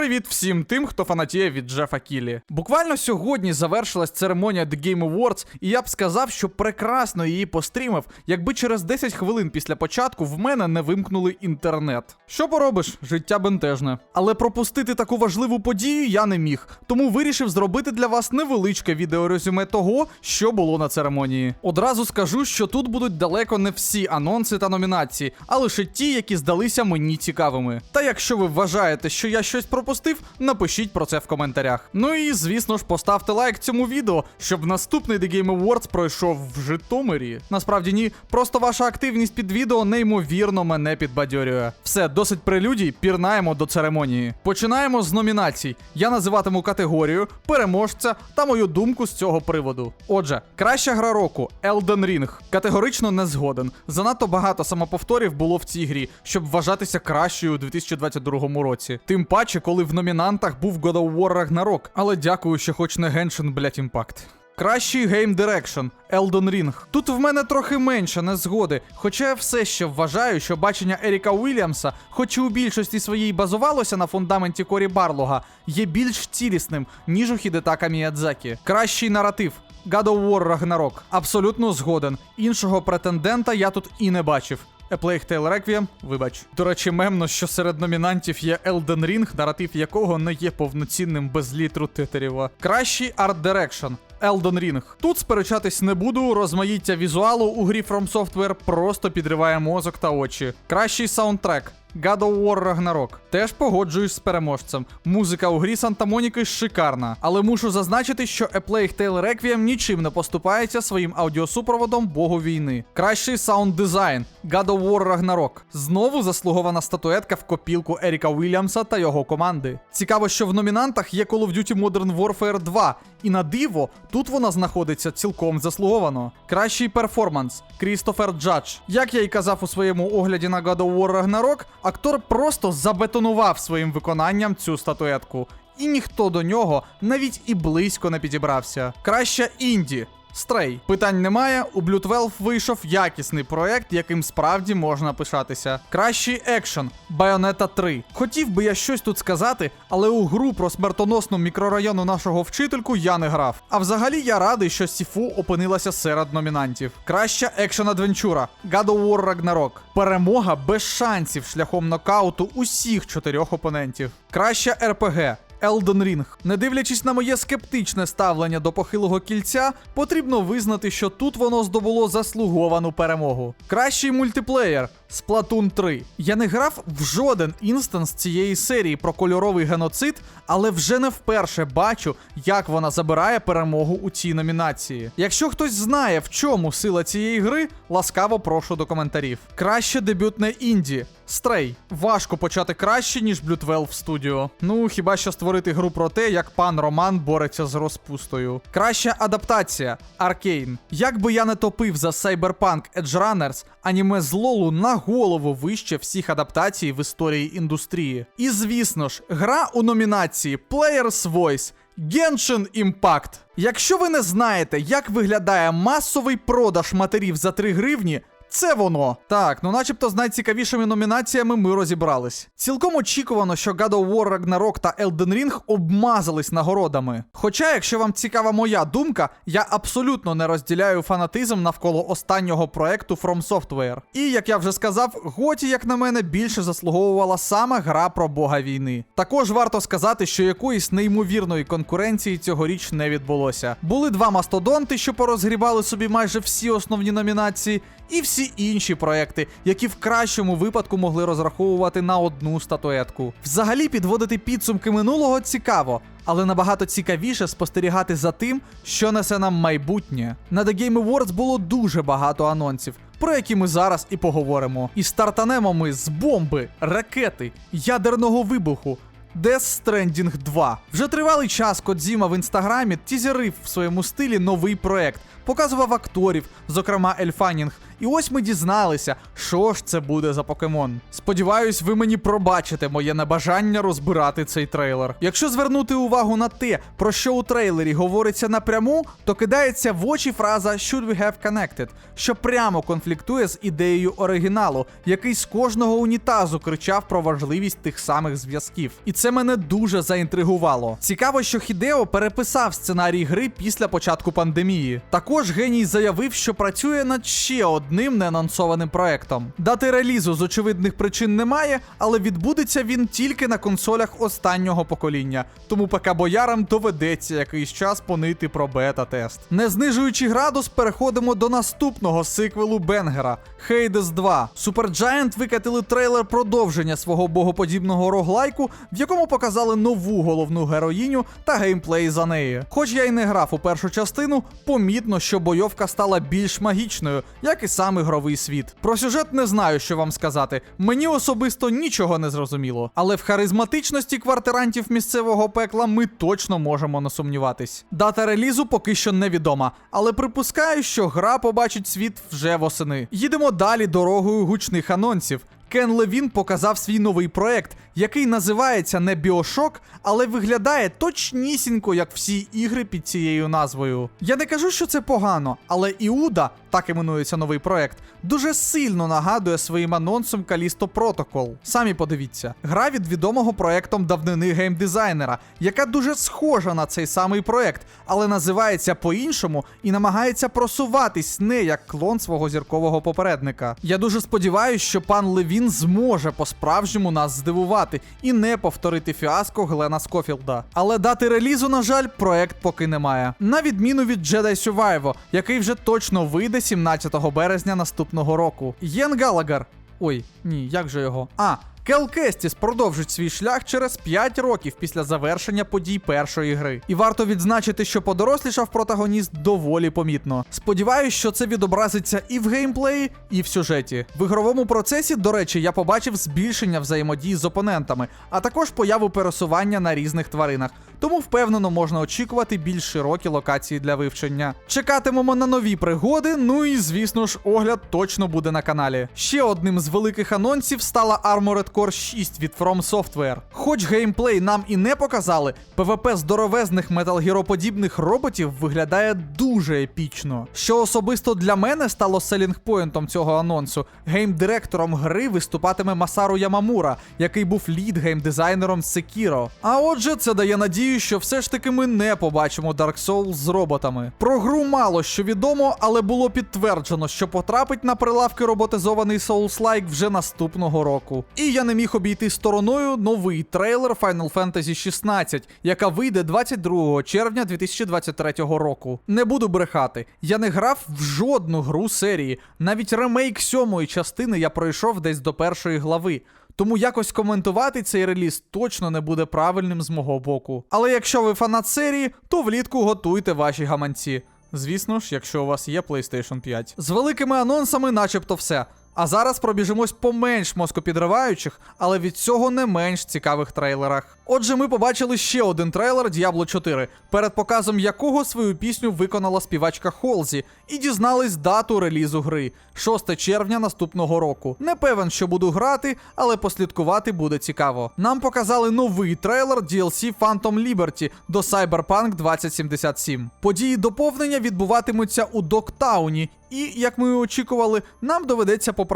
Привіт всім тим, хто фанатіє від Джефа Кілі. Буквально сьогодні завершилась церемонія The Game Awards, і я б сказав, що прекрасно її пострімив, якби через 10 хвилин після початку в мене не вимкнули інтернет. Що поробиш? Життя бентежне. Але пропустити таку важливу подію я не міг, тому вирішив зробити для вас невеличке відеорезюме того, що було на церемонії. Одразу скажу, що тут будуть далеко не всі анонси та номінації, а лише ті, які здалися мені цікавими. Та якщо ви вважаєте, що я щось пропустив, напишіть про це в коментарях. Ну і звісно ж, поставте лайк цьому відео, щоб наступний The Game Awards пройшов в Житомирі. Насправді ні, просто ваша активність під відео неймовірно мене підбадьорює. Все, досить прелюдій, пірнаємо до церемонії. Починаємо з номінацій. Я називатиму категорію, переможця та мою думку з цього приводу. Отже, краща гра року Elden Ring. Категорично не згоден. Занадто багато самоповторів було в цій грі, щоб вважатися кращою у 2022 році. Тим паче, коли в номінантах був God of War Ragnarok. Але дякую, що хоч не Genshin, блять, імпакт. Кращий Game Direction Elden Ring. Тут в мене трохи менше незгоди, хоча я все ще вважаю, що бачення Еріка Уільямса, хоч і у більшості своїй базувалося на фундаменті Корі Барлога, є більш цілісним, ніж у Хідетака Міядзакі. Кращий наратив. God of War Ragnarok. Абсолютно згоден. Іншого претендента я тут і не бачив. A Plague Tale Requiem, вибач. До речі, мемно, що серед номінантів є Elden Ring, наратив якого не є повноцінним без літру Тетерєва. Кращий арт Direction. Elden Ring. Тут сперечатись не буду, розмаїття візуалу у грі From Software просто підриває мозок та очі. Кращий саундтрек. God of War Ragnarok. Теж погоджуюсь з переможцем. Музика у грі Санта Моніки шикарна. Але мушу зазначити, що A Plague Tale Requiem нічим не поступається своїм аудіосупроводом Богу війни. Кращий саунд дизайн. God of War Ragnarok. Знову заслугована статуетка в копілку Еріка Уільямса та його команди. Цікаво, що в номінантах є Call of Duty Modern Warfare 2, і на диво, тут вона знаходиться цілком заслуговано. Кращий перформанс Крістофер Джадж. Як я й казав у своєму огляді на God of War Ragnarok, актор просто забетонував своїм виконанням цю статуетку. І ніхто до нього навіть і близько не підібрався. Краща інді. Стрей. Питань немає. У Blue 12 вийшов якісний проект, яким справді можна пишатися. Кращий екшен Bayonetta 3. Хотів би я щось тут сказати, але у гру про смертоносну мікрорайону нашого вчительку я не грав. А взагалі я радий, що Сіфу опинилася серед номінантів. Краща екшен адвенчура God of War Ragnarok. Перемога без шансів шляхом нокауту усіх чотирьох опонентів. Краща РПГ Elden Ring. Не дивлячись на моє скептичне ставлення до похилого кільця, потрібно визнати, що тут воно здобуло заслуговану перемогу. Кращий мультиплеєр Splatoon 3. Я не грав в жоден інстанс цієї серії про кольоровий геноцид, але вже не вперше бачу, як вона забирає перемогу у цій номінації. Якщо хтось знає, в чому сила цієї гри, ласкаво прошу до коментарів. Краще дебютне інді. Стрей. Важко почати краще, ніж Blue 12 Studio. Ну, хіба що створити гру про те, як пан Роман бореться з розпустою. Краща адаптація Аркейн. Як би я не топив за Cyberpunk Edge Runners, аніме з Лолу на голову вище всіх адаптацій в історії індустрії. І звісно ж, гра у номінації Player's Voice. Genshin Impact. Якщо ви не знаєте, як виглядає масовий продаж матерів за 3 гривні, це воно. Так, ну начебто з найцікавішими номінаціями ми розібрались. Цілком очікувано, що God of War Ragnarok та Elden Ring обмазались нагородами. Хоча, якщо вам цікава моя думка, я абсолютно не розділяю фанатизм навколо останнього проекту From Software. І як я вже сказав, Готі, як на мене, більше заслуговувала саме гра про бога війни. Також варто сказати, що якоїсь неймовірної конкуренції цьогоріч не відбулося. Були два мастодонти, що порозгрібали собі майже всі основні номінації, і всі інші проекти, які в кращому випадку могли розраховувати на одну статуетку. Взагалі підводити підсумки минулого цікаво. Але набагато цікавіше спостерігати за тим, що несе нам майбутнє. На The Game Awards було дуже багато анонсів, про які ми зараз і поговоримо. І стартанемо ми з бомби, ракети, ядерного вибуху. Death Stranding 2. Вже тривалий час Кодзіма в інстаграмі тізерив в своєму стилі новий проект, показував акторів, зокрема Ельфанінг, І ось ми дізналися, що ж це буде за покемон. Сподіваюсь, ви мені пробачите моє небажання розбирати цей трейлер. Якщо звернути увагу на те, про що у трейлері говориться напряму, то кидається в очі фраза «Should we have connected», що прямо конфліктує з ідеєю оригіналу, який з кожного унітазу кричав про важливість тих самих зв'язків. І це мене дуже заінтригувало. Цікаво, що Хідео переписав сценарій гри після початку пандемії. Також геній заявив, що працює над ще одним неанонсованим проектом. Дати релізу з очевидних причин немає, але відбудеться він тільки на консолях останнього покоління. Тому ПК боярам доведеться якийсь час понити про бета-тест. Не знижуючи градус, переходимо до наступного сиквелу Бенгера Hades 2. Supergiant викатили трейлер продовження свого богоподібного роглайку, в якому показали нову головну героїню та геймплей за неї. Хоч я й не грав у першу частину, помітно, що бойовка стала більш магічною, як і сам ігровий світ. Про сюжет не знаю, що вам сказати. Мені особисто нічого не зрозуміло. Але в харизматичності квартирантів місцевого пекла ми точно можемо не сумніватись. Дата релізу поки що невідома, але припускаю, що гра побачить світ вже восени. Їдемо далі дорогою гучних анонсів. Кен Левін показав свій новий проект, який називається не Біошок, але виглядає точнісінько, як всі ігри під цією назвою. Я не кажу, що це погано, але Іуда, так іменується новий проект, дуже сильно нагадує своїм анонсом Калісто Протокол. Самі подивіться, гра від відомого проектом давнини геймдизайнера, яка дуже схожа на цей самий проект, але називається по-іншому і намагається просуватись не як клон свого зіркового попередника. Я дуже сподіваюся, що пан Левін зможе по-справжньому нас здивувати і не повторити фіаско Глена Скофілда. Але дати релізу, на жаль, проект поки немає. На відміну від Jedi Survivor, який вже точно вийде 17 березня наступного року. Єн Галагар. Ой, ні, як же його? А. Кел Кестіс продовжить свій шлях через 5 років після завершення подій першої гри. І варто відзначити, що подорослішав протагоніст доволі помітно. Сподіваюсь, що це відобразиться і в геймплеї, і в сюжеті. В ігровому процесі, до речі, я побачив збільшення взаємодії з опонентами, а також появу пересування на різних тваринах. Тому впевнено можна очікувати більш широкі локації для вивчення. Чекатимемо на нові пригоди. Ну і звісно ж, огляд точно буде на каналі. Ще одним з великих анонсів стала Armored Core 6 від From Software. Хоч геймплей нам і не показали, ПВП здоровезних металгіроподібних роботів виглядає дуже епічно. Що особисто для мене стало селінгпоінтом цього анонсу. Геймдиректором гри виступатиме Масару Ямамура, який був лід геймдизайнером Sekiro. А отже, це дає надію, що все ж таки ми не побачимо Dark Souls з роботами. Про гру мало що відомо, але було підтверджено, що потрапить на прилавки роботизований Souls-like вже наступного року. І я не міг обійти стороною новий трейлер Final Fantasy 16, яка вийде 22 червня 2023 року. Не буду брехати, я не грав в жодну гру серії, навіть ремейк сьомої частини я пройшов десь до першої глави. Тому якось коментувати цей реліз точно не буде правильним з мого боку. Але якщо ви фанат серії, то влітку готуйте ваші гаманці. Звісно ж, якщо у вас є PlayStation 5. З великими анонсами, начебто, все. А зараз пробіжимось по менш мозкопідриваючих, але від цього не менш цікавих трейлерах. Отже, ми побачили ще один трейлер Diablo 4, перед показом якого свою пісню виконала співачка Холзі, і дізнались дату релізу гри 6 червня наступного року. Не певен, що буду грати, але послідкувати буде цікаво. Нам показали новий трейлер DLC Phantom Liberty до Cyberpunk 2077. Події доповнення відбуватимуться у Доктауні. І, як ми і очікували, нам доведеться попрацювати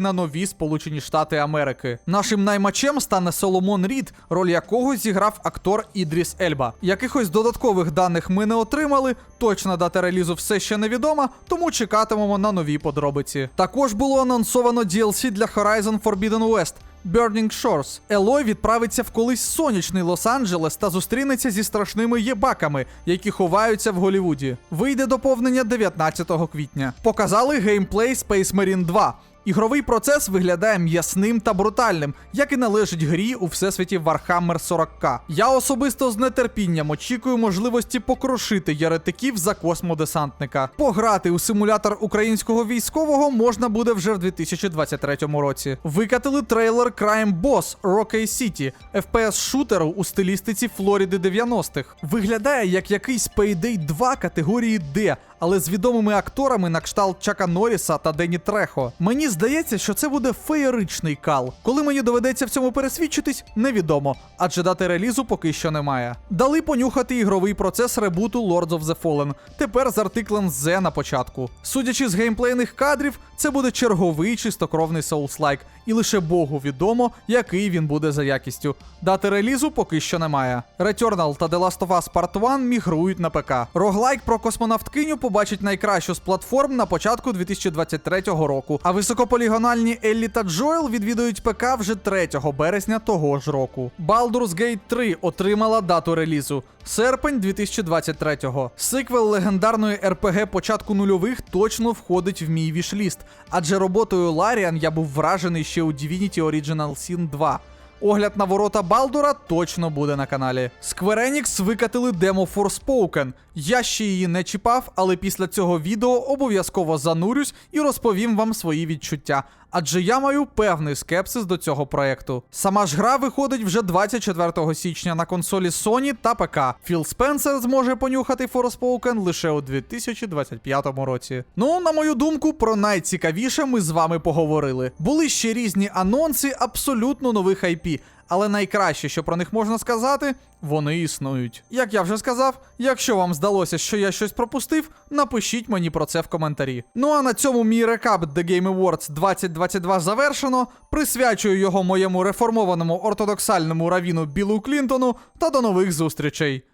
на нові Сполучені Штати Америки. Нашим наймачем стане Соломон Рід, роль якого зіграв актор Ідріс Ельба. Якихось додаткових даних ми не отримали. Точна дата релізу все ще невідома, тому чекатимемо на нові подробиці. Також було анонсовано DLC для Horizon Forbidden West. Burning Shores. Елой відправиться в колись сонячний Лос-Анджелес та зустрінеться зі страшними єбаками, які ховаються в Голівуді. Вийде доповнення 19 квітня. Показали геймплей Space Marine 2. Ігровий процес виглядає м'ясним та брутальним, як і належить грі у всесвіті Warhammer 40к. Я особисто з нетерпінням очікую можливості покрошити яретиків за космодесантника. Пограти у симулятор українського військового можна буде вже в 2023 році. Викатили трейлер Crime Boss Rocky City, FPS шутеру у стилістиці Флоріди 90-х. Виглядає як якийсь Payday 2 категорії D, але з відомими акторами на кшталт Чака Норріса та Дені Трехо. Мені здається, що це буде феєричний кал. Коли мені доведеться в цьому пересвідчитись, невідомо, адже дати релізу поки що немає. Дали понюхати ігровий процес ребуту Lords of the Fallen, тепер з артиклем Z на початку. Судячи з геймплейних кадрів, це буде черговий чистокровний Souls-like, і лише Богу відомо, який він буде за якістю. Дати релізу поки що немає. Returnal та The Last of Us Part 1 мігрують на ПК. Роглайк про космонавткиню побачить найкращу з платформ на початку 2023 року. А високополігональні Еллі та Джоел відвідують ПК вже 3 березня того ж року. Baldur's Gate 3 отримала дату релізу. Серпень 2023-го. Сиквел легендарної РПГ початку нульових точно входить в мій вішліст, адже роботою Ларіан я був вражений ще у Divinity Original Sin 2. Огляд на ворота Балдура точно буде на каналі. Square Enix викатили демо Forspoken. Я ще її не чіпав, але після цього відео обов'язково занурюсь і розповім вам свої відчуття. Адже я маю певний скепсис до цього проекту. Сама ж гра виходить вже 24 січня на консолі Sony та ПК. Філ Спенсер зможе понюхати Forspoken лише у 2025 році. Ну, на мою думку, про найцікавіше ми з вами поговорили. Були ще різні анонси абсолютно нових IP. Але найкраще, що про них можна сказати, вони існують. Як я вже сказав, якщо вам здалося, що я щось пропустив, напишіть мені про це в коментарі. Ну а на цьому мій рекап The Game Awards 2022 завершено. Присвячую його моєму реформованому ортодоксальному равіну Білу Клінтону та до нових зустрічей.